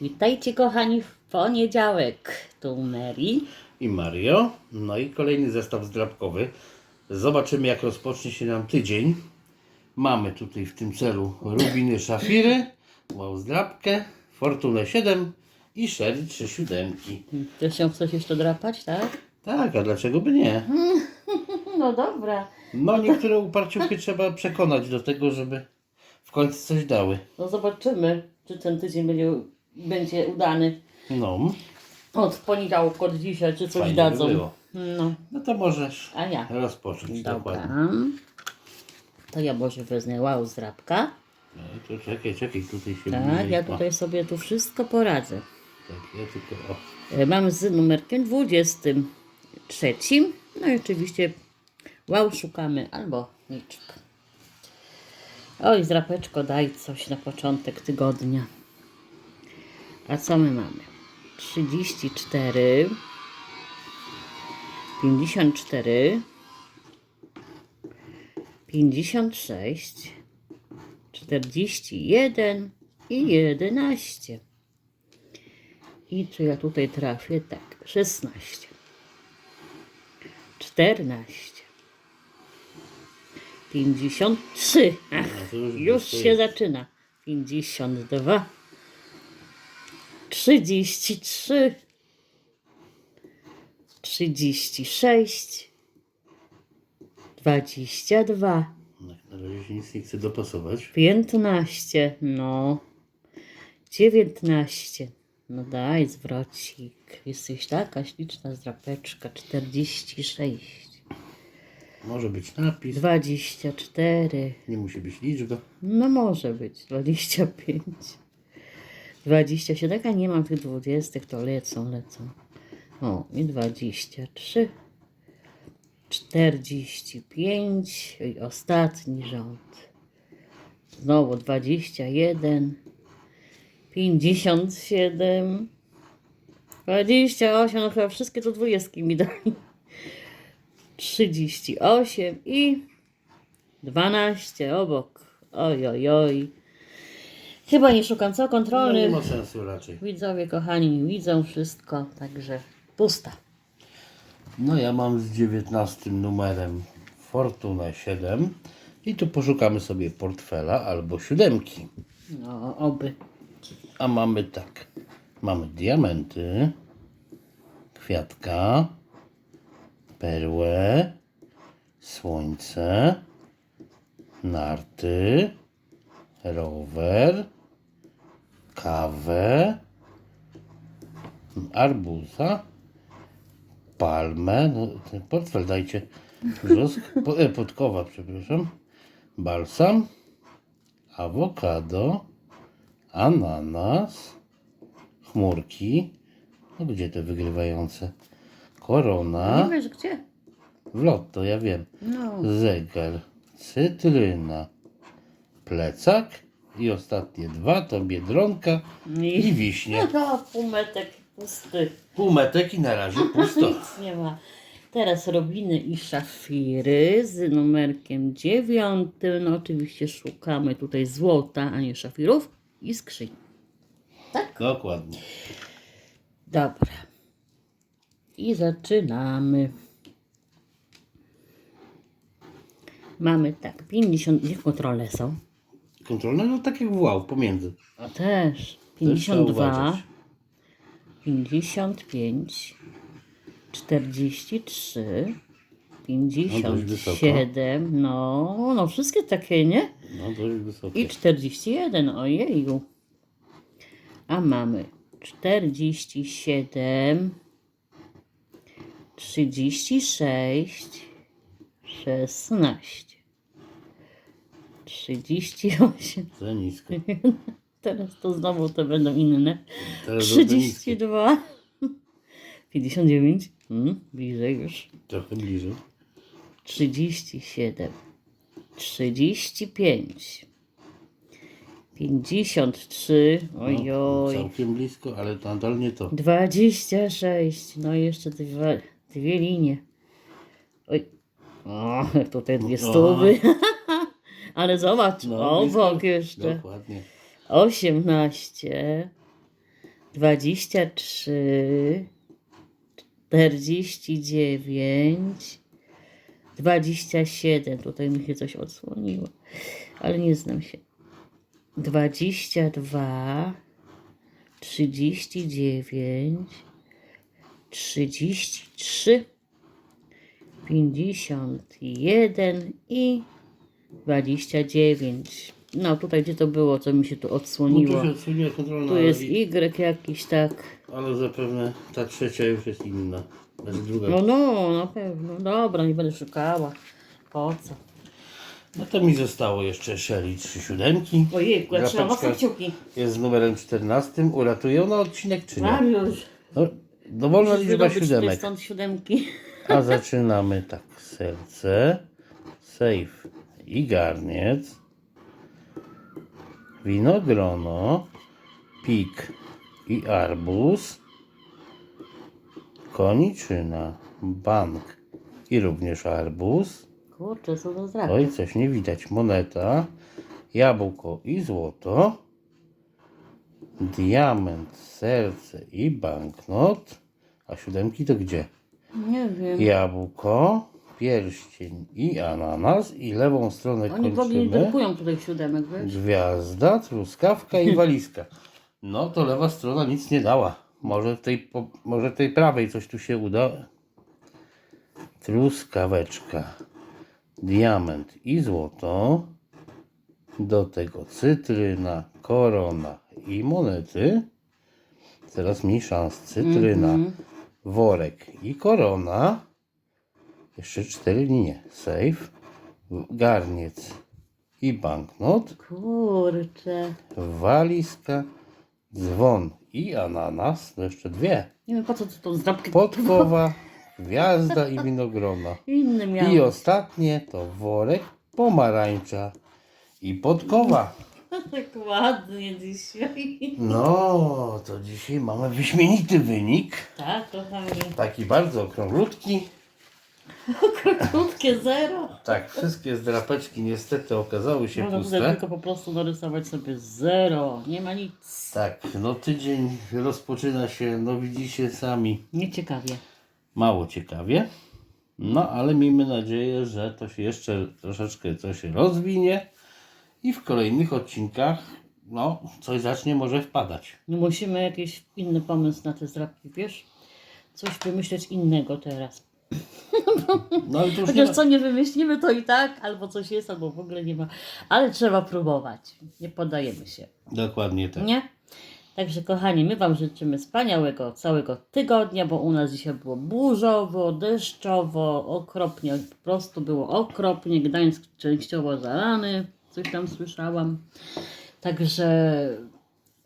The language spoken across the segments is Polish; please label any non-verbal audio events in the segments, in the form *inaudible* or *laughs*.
Witajcie kochani w poniedziałek. Tu Mary. i Mario. No i kolejny zestaw zdrabkowy. Zobaczymy jak rozpocznie się nam tydzień. Mamy tutaj w tym celu rubiny szafiry, wow zdrabkę, fortunę 7 i sherry 3 siódemki. Ty się chcesz jeszcze drapać, tak? Tak, a dlaczego by nie? *laughs* No dobra. No niektóre uparciuchy trzeba przekonać do tego, żeby w końcu coś dały. No zobaczymy, czy ten tydzień będzie, będzie udany. No, Od poniedziałku, od dzisiaj, czy coś Fajnie dadzą. by było. No, no to możesz a ja. rozpocząć dokładnie. Dobra. To ja może wezmę wow zdrapka. No, to czekaj, czekaj, tutaj się Tak, ja tutaj sobie tu wszystko poradzę. Tak, ja tylko, o. E, Mam z numerkiem 23. No i oczywiście wow szukamy albo niczk. Oj, zrapeczko, daj coś na początek tygodnia. A co my mamy? 34, 54, 56, 41 i 11. I czy ja tutaj trafię? Tak, 16, 14, 53. Ach, No już się zaczyna. 52, 33, 36, 22, No, Na razie się nic nie chce dopasować. 15, no. 19. No daj zwrocik. Jesteś taka śliczna zdrapeczka. 46. Może być napis, 24. nie musi być liczba. No może być. 25. 27. A nie mam tych 20, to lecą, lecą. O, i 23. 45. I ostatni rząd. Znowu 21. 57. 28. No chyba wszystkie to dwudziestki mi dali. 38 i 12 obok. Oj, oj, oj. Chyba nie szukam co No, nie ma sensu raczej. Widzowie kochani widzą wszystko, także pusta. No ja mam z 19 numerem Fortuna 7 i tu poszukamy sobie portfela albo siódemki. No, oby. A mamy tak. Mamy diamenty, kwiatka, perłę, słońce, narty, rower, kawę, arbuza, palmę, no, portfel dajcie, brzosk, *laughs* po, e, podkowa, przepraszam, balsam, awokado, ananas, chmurki, no gdzie te wygrywające, korona, Nie wiesz gdzie? w lotto, ja wiem, No. zegar, cytryna, plecak i ostatnie dwa to biedronka i I... wiśnie. *laughs* No, półmetek pusty. Półmetek i na razie *laughs* pusto. Nic nie ma. Teraz robiny i szafiry z numerkiem dziewiątym. No oczywiście szukamy tutaj złota, a nie szafirów i skrzyń. Tak? Dokładnie. Dobra. I zaczynamy. Mamy tak, 50, gdzie kontrole są? Kontrolne, no tak jak wow, pomiędzy. A też. Też trzeba 52, uważać. 55, 43, No, dość wysoko. 57, no, no wszystkie takie, nie? No dość wysokie. I 41, ojeju. A mamy 47, 36, 16, 38. Za nisko. *laughs* Teraz to znowu to będą inne. Teraz za niskie. 32, 59, hmm, bliżej już. Trochę bliżej. 37, 35, 53, ojoj, No, całkiem blisko, ale nadal nie to. 26, no i jeszcze dwa, dwie linie. Oj, o, tutaj dwie No. stówy. Ale zobacz, No, obok jeszcze. Dokładnie. 18, dwadzieścia trzy, czterdzieści dziewięć, dwadzieścia siedem. Tutaj mi się coś odsłoniło, ale nie znam się. Dwadzieścia dwa, trzydzieści dziewięć, trzydzieści trzy, pięćdziesiąt jeden i dwadzieścia dziewięć. No tutaj gdzie to było, co mi się tu No odsłoniło. tu się odsłoniła kontrolna, Tu jest i- Y jakiś tak. ale zapewne ta trzecia już jest inna. Znaczy druga. No no, na pewno. Dobra, nie będę szukała. Po co? No to mi zostało jeszcze Shelly trzy siódemki. Ojejku, ja trzymam Drapeczka mocno kciuki. Jest z numerem 14. Uratuje ona odcinek czy nie? Mariusz. No, dowolna musisz liczba siódemek. stąd siódemki. A zaczynamy tak. Serce, safe i garniec, winogrono, pik i arbuz, koniczyna, bank i również arbuz. Kurczę, co to za Oj, coś nie widać. Moneta, jabłko i złoto, diament, serce i banknot. A siódemki to gdzie? Nie wiem. Jabłko, pierścień i ananas i lewą stronę Oni w ogóle kończymy. drukują tutaj siódemek, wiesz? Gwiazda, truskawka i walizka. *laughs* No to lewa strona nic nie dała. Może tej, po, może tej prawej coś tu się uda. Truskaweczka, diament i złoto. Do tego cytryna, korona i monety. Teraz mniej szans. Cytryna, worek i korona. Jeszcze cztery linie. Safe, garniec i banknot. Kurczę. Walizka, dzwon i ananas, no jeszcze dwie. Nie wiem po co tu tą zdrabkę Podkowa, gwiazda i winogrona. *laughs* inny miał. I ostatnie to worek, pomarańcza i podkowa. Tak ładnie dzisiaj. No, to dzisiaj mamy wyśmienity wynik. Tak, kochani. Taki bardzo okrąglutki. Krótkie zero. Tak, wszystkie zdrapeczki niestety okazały się Można tutaj puste. tylko po prostu narysować sobie zero. Nie ma nic. Tak, no tydzień rozpoczyna się, no widzicie sami, Nieciekawie. mało ciekawie. No, ale miejmy nadzieję, że to się jeszcze troszeczkę coś rozwinie i w kolejnych odcinkach, no, coś zacznie może wpadać. No musimy jakiś inny pomysł na te zdrabki, wiesz? Coś wymyśleć innego teraz. No, ale to już nie Chociaż ma... co nie wymyślimy, to i tak albo coś jest, albo w ogóle nie ma. Ale trzeba próbować. Nie poddajemy się. Dokładnie tak. Nie? Także kochani, my Wam życzymy wspaniałego całego tygodnia, bo u nas dzisiaj było burzowo, deszczowo, okropnie, po prostu było okropnie. Gdańsk częściowo zalany, coś tam słyszałam. Także,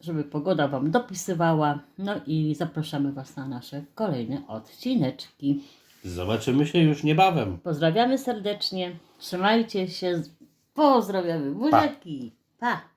żeby pogoda Wam dopisywała. No i zapraszamy Was na nasze kolejne odcineczki. Zobaczymy się już niebawem. Pozdrawiamy serdecznie, trzymajcie się, pozdrawiamy buziaki, pa.